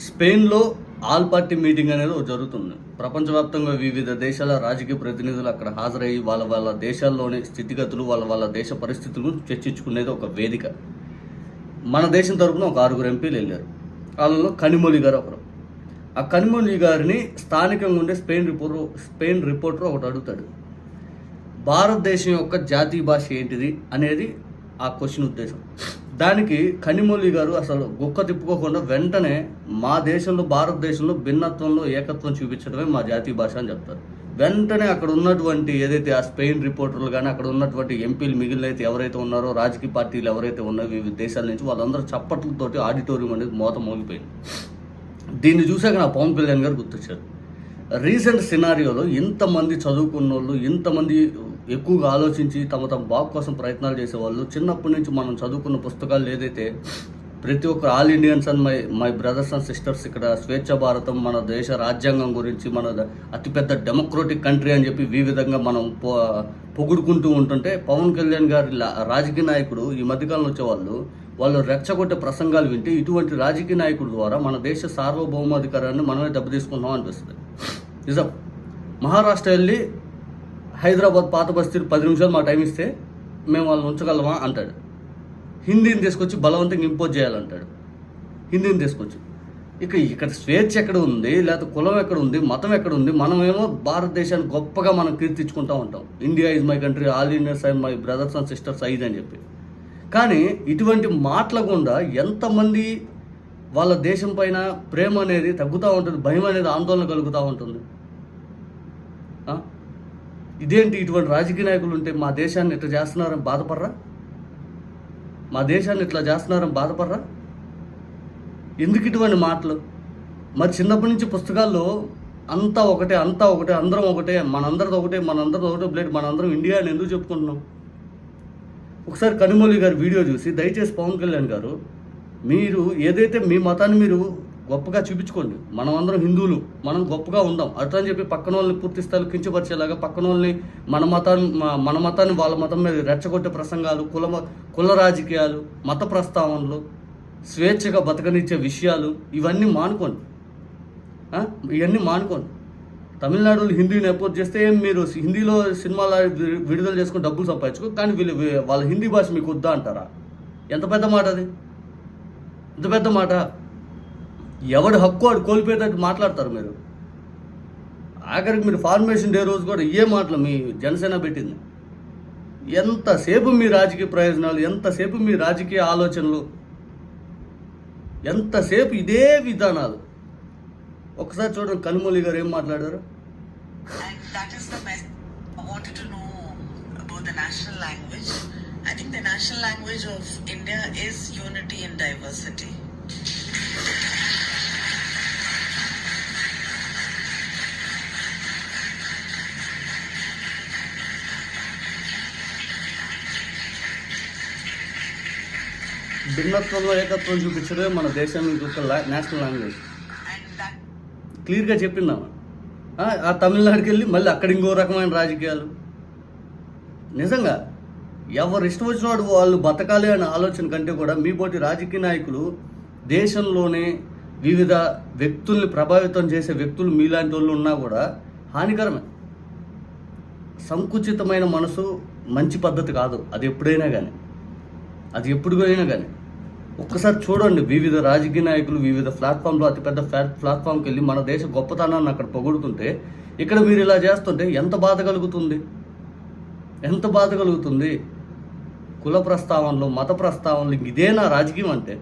స్పెయిన్లో all party meeting అనేది జరుగుతుంది. ప్రపంచవ్యాప్తంగా వివిధ దేశాల రాజకీయ ప్రతినిధులు అక్కడ హాజరయ్యి వాళ్ళ వాళ్ళ దేశాల్లోని స్థితిగతులు వాళ్ళ వాళ్ళ దేశ పరిస్థితులను చర్చించుకునేది ఒక వేదిక. మన దేశం తరపున ఒక ఆరుగురు ఎంపీలు వెళ్ళారు. వాళ్ళలో కనిమొలి గారు ఒకరు. ఆ కనిమొలి గారిని స్థానికంగా ఉండే స్పెయిన్ రిపోర్టర్ స్పెయిన్ రిపోర్టర్ ఒకటి అడుగుతాడు. భారతదేశం యొక్క జాతీయ భాష ఏంటిది అనేది ఆ క్వశ్చన్ ఉద్దేశం. దానికి కనిమొలి గారు అసలు గుక్క తిప్పుకోకుండా వెంటనే మా దేశంలో భారతదేశంలో భిన్నత్వంలో ఏకత్వం చూపించడమే మా జాతీయ భాష అని చెప్తారు. వెంటనే అక్కడ ఉన్నటువంటి ఏదైతే ఆ స్పెయిన్ రిపోర్టర్లు కానీ అక్కడ ఉన్నటువంటి ఎంపీలు మిగిలిన అయితే ఎవరైతే ఉన్నారో రాజకీయ పార్టీలు ఎవరైతే ఉన్నారో వివిధ దేశాల నుంచి వాళ్ళందరూ చప్పట్లతోటి ఆడిటోరియం అనేది మోత మోగిపోయింది. దీన్ని చూసాక నా పవన్ కళ్యాణ్ గారు గుర్తొచ్చారు. రీసెంట్ సినారియోలో ఇంతమంది చదువుకున్న వాళ్ళు ఇంతమంది ఎక్కువగా ఆలోచించి తమ తమ బాబు కోసం ప్రయత్నాలు చేసేవాళ్ళు. చిన్నప్పటి నుంచి మనం చదువుకున్న పుస్తకాలు ఏదైతే ప్రతి ఒక్క all Indians and my my brothers and sisters ఇక్కడ స్వేచ్ఛ భారతం మన దేశ రాజ్యాంగం గురించి మన అతిపెద్ద డెమోక్రటిక్ కంట్రీ అని చెప్పి ఈ విధంగా మనం పొ- పొగుడుకుంటూ ఉంటుంటే పవన్ కళ్యాణ్ గారి రాజకీయ నాయకుడు ఈ మధ్యకాలంలో వచ్చేవాళ్ళు వాళ్ళు రెచ్చగొట్టే ప్రసంగాలు వింటే ఇటువంటి రాజకీయ నాయకుడు ద్వారా మన దేశ సార్వభౌమాధికారాన్ని మనమే దెబ్బతీసుకుందాం అనిపిస్తుంది. నిజం. మహారాష్ట్ర వెళ్ళి హైదరాబాద్ పాత బస్తీలు పది నిమిషాలు మా టైం ఇస్తే మేము వాళ్ళని ఉంచగలమా? అంటాడు. హిందీని తీసుకొచ్చి బలవంతంగా ఇంపోజ్ చేయాలంటాడు. హిందీని తీసుకొచ్చి. ఇక ఇక్కడ స్వేచ్ఛ ఎక్కడ ఉంది? లేకపోతే కులం ఎక్కడ ఉంది? మతం ఎక్కడ ఉంది? మనమేమో భారతదేశాన్ని గొప్పగా మనం కీర్తించుకుంటూ ఉంటాం. India is my country all Indians and my brothers and sisters ఐదు అని చెప్పి. కానీ ఇటువంటి మాటల గుండా ఎంతమంది వాళ్ళ దేశం పైన ప్రేమ అనేది తగ్గుతూ ఉంటుంది భయం అనేది ఆందోళన కలుగుతూ ఉంటుంది. ఇదేంటి ఇటువంటి రాజకీయ నాయకులు ఉంటే మా దేశాన్ని ఇట్లా చేస్తున్నారని బాధపడరా? మా దేశాన్ని ఇట్లా చేస్తున్నారని బాధపడరా? ఎందుకు ఇటువంటి మాటలు? మరి చిన్నప్పటి నుంచి పుస్తకాల్లో అంతా ఒకటే అంతా ఒకటే అందరం ఒకటే మనందరిది ఒకటే మనందరిది ఒకటే ప్లేట్ మనందరం ఇండియా అని ఎందుకు చెప్పుకుంటున్నాం? ఒకసారి కనుమౌలి గారి వీడియో చూసి దయచేసి పవన్ కళ్యాణ్ గారు మీరు ఏదైతే మీ మతాన్ని మీరు గొప్పగా చూపించుకోండి. మనం అందరం హిందువులు. మనం గొప్పగా ఉందాం అట్లా అని చెప్పి పక్కన వాళ్ళని పూర్తి స్థాయిలో కించపరిచేలాగా పక్కన వాళ్ళని మన మతాన్ని మన మతాన్ని వాళ్ళ మతం మీద రెచ్చగొట్టే ప్రసంగాలు కుల కుల రాజకీయాలు మత ప్రస్తావనలు స్వేచ్ఛగా బతకనిచ్చే విషయాలు ఇవన్నీ మానుకోండి. ఇవన్నీ మానుకోండి. తమిళనాడులో హిందీని ఎపోర్ట్ చేస్తే మీరు హిందీలో సినిమాలు విడుదల చేసుకుని డబ్బులు సంపాదించుకో కానీ వీళ్ళు వాళ్ళ హిందీ భాష మీకు వద్దా అంటారా? ఎంత పెద్ద మాట అది ఎంత పెద్ద మాట? ఎవడు హక్కు వాడు కోల్పోయేటట్టు మాట్లాడతారు మీరు? ఆఖరికి మీరు ఫార్మేషన్ డే రోజు కూడా ఏ మాటలు మీ జనసేన పెట్టింది. ఎంతసేపు మీ రాజకీయ ప్రయోజనాలు ఎంతసేపు మీ రాజకీయ ఆలోచనలు ఎంతసేపు ఇదే విధానాలు? ఒకసారి చూడండి కనుమూలి గారు ఏం మాట్లాడారు? And that is national language. I think the national language of India is unity diversity. భిన్నత్వంలో ఏకత్వం చూపించడమే మన దేశానికి ఒక లా- నేషనల్ లాంగ్వేజ్. క్లియర్గా చెప్పిందామా? ఆ, తమిళనాడుకి వెళ్ళి మళ్ళీ అక్కడ ఇంకో రకమైన రాజకీయాలు. నిజంగా ఎవరు ఇష్టం వచ్చినవాడు వాళ్ళు బతకాలి అనే ఆలోచన కంటే కూడా మీ పోటీ రాజకీయ నాయకులు దేశంలోనే వివిధ వ్యక్తుల్ని ప్రభావితం చేసే వ్యక్తులు మీలాంటి వాళ్ళు ఉన్నా కూడా హానికరమే. సంకుచితమైన మనసు మంచి పద్ధతి కాదు. అది ఎప్పుడైనా కానీ అది ఎప్పుడుగైనా కానీ ఒక్కసారి చూడండి వివిధ రాజకీయ నాయకులు వివిధ ప్లాట్ఫామ్లో అతిపెద్ద ఫ్లాట్ ప్లాట్ఫామ్కి వెళ్ళి మన దేశ గొప్పతనాన్ని అక్కడ పొగుడుతుంటే ఇక్కడ మీరు ఇలా చేస్తుంటే ఎంత బాధ కలుగుతుంది? ఎంత బాధ కలుగుతుంది? కుల ప్రస్తావనలు మత ప్రస్తావనలు ఇంక ఇదేనా రాజకీయం అంటే